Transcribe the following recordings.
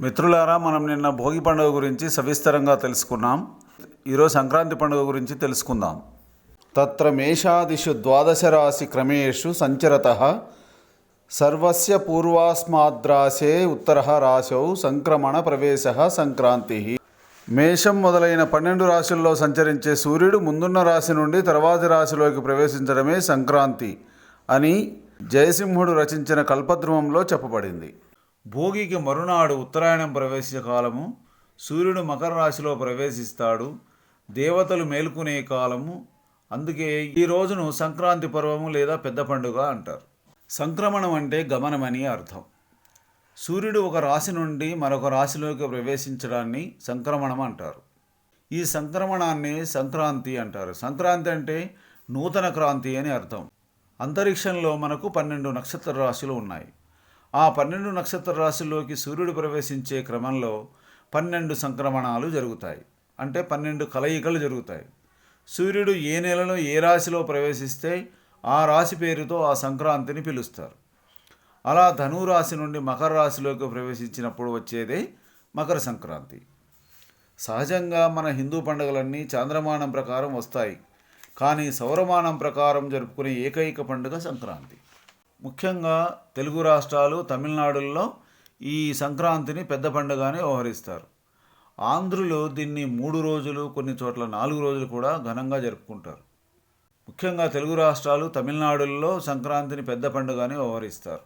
మిత్రులారా మనం నిన్న భోగి పండుగ గురించి సవిస్తరంగా తెలుసుకున్నాం. ఈరోజు సంక్రాంతి పండుగ గురించి తెలుసుకుందాం. తత్ర మేషాదిషు ద్వాదశ రాశి క్రమేషు సంచరత సర్వస్య పూర్వాస్మాద్రాశే ఉత్తర రాశౌ సంక్రమణ ప్రవేశ సంక్రాంతి. మేషం మొదలైన పన్నెండు రాశుల్లో సంచరించే సూర్యుడు ముందున్న రాశి నుండి తర్వాతి రాశిలోకి ప్రవేశించడమే సంక్రాంతి అని జయసింహుడు రచించిన కల్పద్రుమంలో చెప్పబడింది. భోగికి మరునాడు ఉత్తరాయణం ప్రవేశించే కాలము సూర్యుడు మకర రాశిలో ప్రవేశిస్తాడు దేవతలు మేల్కొనే కాలము. అందుకే ఈ రోజును సంక్రాంతి పర్వము లేదా పెద్ద పండుగ అంటారు. సంక్రమణం అంటే గమనమని అర్థం. సూర్యుడు ఒక రాశి నుండి మరొక రాశిలోకి ప్రవేశించడాన్ని సంక్రమణం అంటారు. ఈ సంక్రమణాన్ని సంక్రాంతి అంటారు. సంక్రాంతి అంటే నూతన క్రాంతి అని అర్థం. అంతరిక్షంలో మనకు పన్నెండు నక్షత్ర రాశులు ఉన్నాయి. ఆ పన్నెండు నక్షత్ర రాశుల్లోకి సూర్యుడు ప్రవేశించే క్రమంలో పన్నెండు సంక్రమణాలు జరుగుతాయి. అంటే పన్నెండు కలయికలు జరుగుతాయి. సూర్యుడు ఏ నెలలో ఏ రాశిలో ప్రవేశిస్తే ఆ రాశి పేరుతో ఆ సంక్రాంతిని పిలుస్తారు. అలా ధనురాశి నుండి మకర రాశిలోకి ప్రవేశించినప్పుడు వచ్చేదే మకర సంక్రాంతి. సహజంగా మన హిందూ పండుగలన్నీ చాంద్రమానం ప్రకారం వస్తాయి. కానీ సౌరమానం ప్రకారం జరుపుకునే ఏకైక పండుగ సంక్రాంతి. ముఖ్యంగా తెలుగు రాష్ట్రాలు తమిళనాడుల్లో ఈ సంక్రాంతిని పెద్ద పండుగనే వ్యవహరిస్తారు. ఆంధ్రులు దీన్ని మూడు రోజులు కొన్ని చోట్ల నాలుగు రోజులు కూడా ఘనంగా జరుపుకుంటారు. ముఖ్యంగా తెలుగు రాష్ట్రాలు తమిళనాడుల్లో సంక్రాంతిని పెద్ద పండుగని వ్యవహరిస్తారు.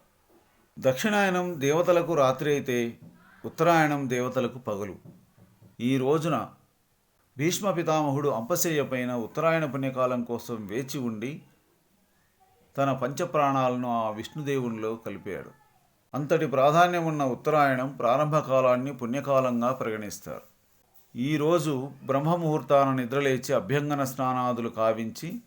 దక్షిణాయనం దేవతలకు రాత్రి అయితే ఉత్తరాయణం దేవతలకు పగలు. ఈ రోజున భీష్మ పితామహుడు అంపశయ్య పైన ఉత్తరాయణ పుణ్యకాలం కోసం వేచి ఉండి తన పంచప్రాణాలను ఆ విష్ణుదేవునిలో కలిపాడు. అంతటి ప్రాధాన్యం ఉన్న ఉత్తరాయణం ప్రారంభ కాలాన్ని పుణ్యకాలంగా పరిగణిస్తారు. ఈరోజు బ్రహ్మముహూర్తాన నిద్రలేచి అభ్యంగన స్నానాదులు కావించి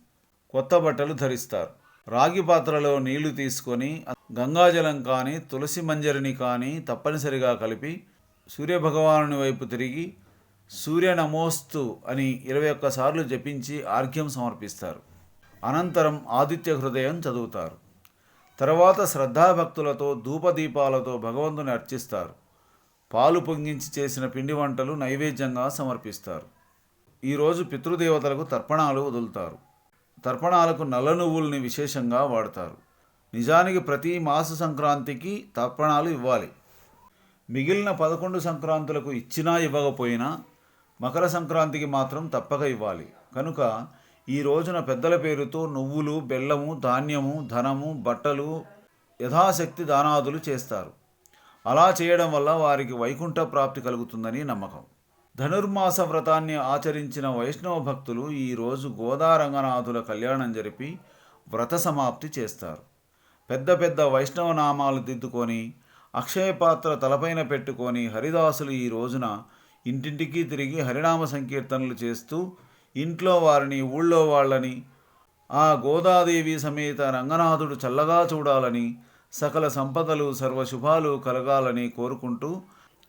కొత్త బట్టలు ధరిస్తారు. రాగి పాత్రలో నీళ్ళు తీసుకొని గంగాజలం కానీ తులసి మంజరిని కానీ తప్పనిసరిగా కలిపి సూర్యభగవాను వైపు తిరిగి సూర్య నమోస్తు అని ఇరవై ఒక్కసార్లు జపించి ఆర్ఘ్యం సమర్పిస్తారు. అనంతరం ఆదిత్య హృదయం చదువుతారు. తర్వాత శ్రద్ధాభక్తులతో ధూపదీపాలతో భగవంతుని అర్చిస్తారు. పాలు పొంగించి చేసిన పిండి వంటలు నైవేద్యంగా సమర్పిస్తారు. ఈరోజు పితృదేవతలకు తర్పణాలు వదులుతారు. తర్పణాలకు నల్ల నువ్వుల్ని విశేషంగా వాడతారు. నిజానికి ప్రతి మాస సంక్రాంతికి తర్పణాలు ఇవ్వాలి. మిగిలిన పదకొండు సంక్రాంతులకు ఇచ్చినా ఇవ్వకపోయినా మకర సంక్రాంతికి మాత్రం తప్పక ఇవ్వాలి. కనుక ఈ రోజున పెద్దల పేరుతో నువ్వులు బెల్లము ధాన్యము ధనము బట్టలు యథాశక్తి దానాదులు చేస్తారు. అలా చేయడం వల్ల వారికి వైకుంఠ ప్రాప్తి కలుగుతుందని నమ్మకం. ధనుర్మాస వ్రతాన్ని ఆచరించిన వైష్ణవ భక్తులు ఈరోజు గోదారంగనాథుల కళ్యాణం జరిపి వ్రత సమాప్తి చేస్తారు. పెద్ద పెద్ద వైష్ణవ నామాలు దిద్దుకొని అక్షయపాత్ర తలపైన పెట్టుకొని హరిదాసులు ఈ రోజున ఇంటింటికి తిరిగి హరినామ సంకీర్తనలు చేస్తూ ఇంట్లో వారిని ఊళ్ళో వాళ్ళని ఆ గోదాదేవి సమేత రంగనాథుడు చల్లగా చూడాలని సకల సంపదలు సర్వశుభాలు కలగాలని కోరుకుంటూ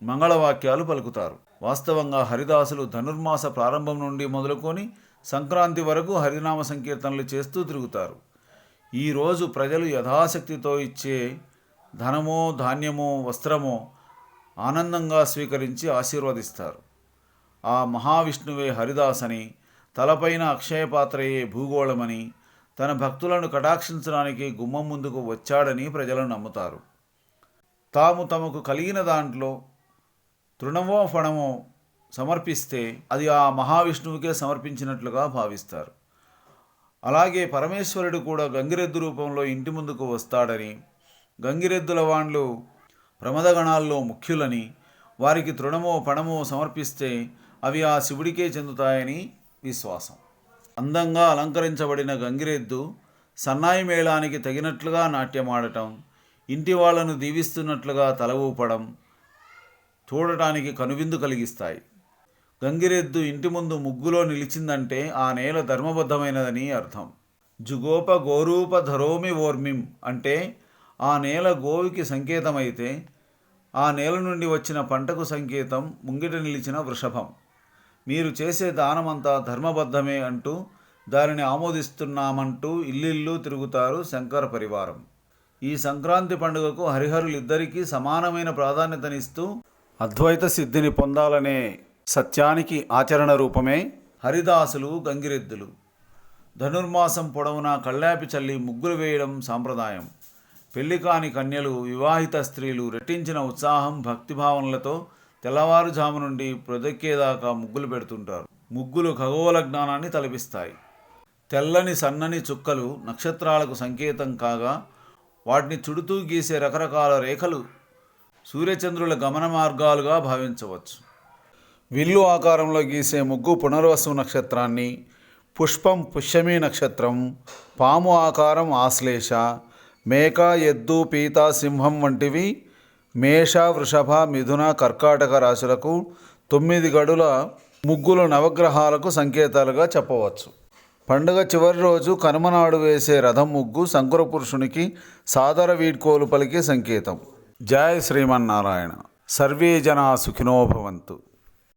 మంగళవాక్యాలు పలుకుతారు. వాస్తవంగా హరిదాసులు ధనుర్మాస ప్రారంభం నుండి మొదలుకొని సంక్రాంతి వరకు హరినామ సంకీర్తనలు చేస్తూ తిరుగుతారు. ఈరోజు ప్రజలు యథాశక్తితో ఇచ్చే ధనమో ధాన్యమో వస్త్రమో ఆనందంగా స్వీకరించి ఆశీర్వదిస్తారు. ఆ మహావిష్ణువే హరిదాసని తలపైన అక్షయపాత్రయే భూగోళమని తన భక్తులను కటాక్షించడానికి గుమ్మం ముందుకు వచ్చాడని ప్రజలు నమ్ముతారు. తాము తమకు కలిగిన దాంట్లో తృణమో ఫణమో సమర్పిస్తే అది ఆ మహావిష్ణువుకే సమర్పించినట్లుగా భావిస్తారు. అలాగే పరమేశ్వరుడు కూడా గంగిరెద్దు రూపంలో ఇంటి ముందుకు వస్తాడని గంగిరెద్దుల వాండ్లు ప్రమదగణాల్లో ముఖ్యులని వారికి తృణమో పణమో సమర్పిస్తే అవి ఆ శివుడికే చెందుతాయని విశ్వాసం. అందంగా అలంకరించబడిన గంగిరెద్దు సన్నాయి మేళానికి తగినట్లుగా నాట్యమాడటం ఇంటి వాళ్ళను దీవిస్తున్నట్లుగా తల ఊపడం చూడటానికి కనువిందు కలిగిస్తాయి. గంగిరెద్దు ఇంటి ముందు ముగ్గులో నిలిచిందంటే ఆ నేల ధర్మబద్ధమైనదని అర్థం. జుగోప గోరూప ధరోమి ఓర్మిం అంటే ఆ నేల గోవికి సంకేతమైతే ఆ నేల నుండి వచ్చిన పంటకు సంకేతం ముంగిట నిలిచిన వృషభం. మీరు చేసే దానమంతా ధర్మబద్ధమే అంటూ దానిని ఆమోదిస్తున్నామంటూ ఇల్లిల్లు తిరుగుతారు శంకర పరివారం. ఈ సంక్రాంతి పండుగకు హరిహరులిద్దరికీ సమానమైన ప్రాధాన్యతనిస్తూ అద్వైత సిద్ధిని పొందాలనే సత్యానికి ఆచరణ రూపమే హరిదాసులు గంగిరెద్దులు. ధనుర్మాసం పొడవునా కళ్ళాపి చల్లి ముగ్గులు వేయడం సాంప్రదాయం. పెళ్ళి కాని కన్యలు వివాహిత స్త్రీలు రెట్టించిన ఉత్సాహం భక్తిభావనలతో తెల్లవారుజాము నుండి ప్రొదక్కేదాకా ముగ్గులు పెడుతుంటారు. ముగ్గులు ఖగోళ జ్ఞానాన్ని తలపిస్తాయి. తెల్లని సన్నని చుక్కలు నక్షత్రాలకు సంకేతం కాగా వాటిని చుడుతూ గీసే రకరకాల రేఖలు సూర్యచంద్రుల గమన మార్గాలుగా భావించవచ్చు. విల్లు ఆకారంలో గీసే ముగ్గు పునర్వసు నక్షత్రాన్ని పుష్పం పుష్యమి నక్షత్రం పాము ఆకారం ఆశ్లేష మేక ఎద్దు పీత సింహం వంటివి మేష వృషభ మిథున కర్కాటక రాశులకు తొమ్మిది గడుల ముగ్గులు నవగ్రహాలకు సంకేతాలుగా చెప్పవచ్చు. పండుగ చివరి రోజు కనుమనాడు వేసే రథం ముగ్గు శంకుర పురుషునికి సాదర వీడ్కోలు పలికే సంకేతం. జయ శ్రీమన్నారాయణ. సర్వే జనా సుఖినోభవంతు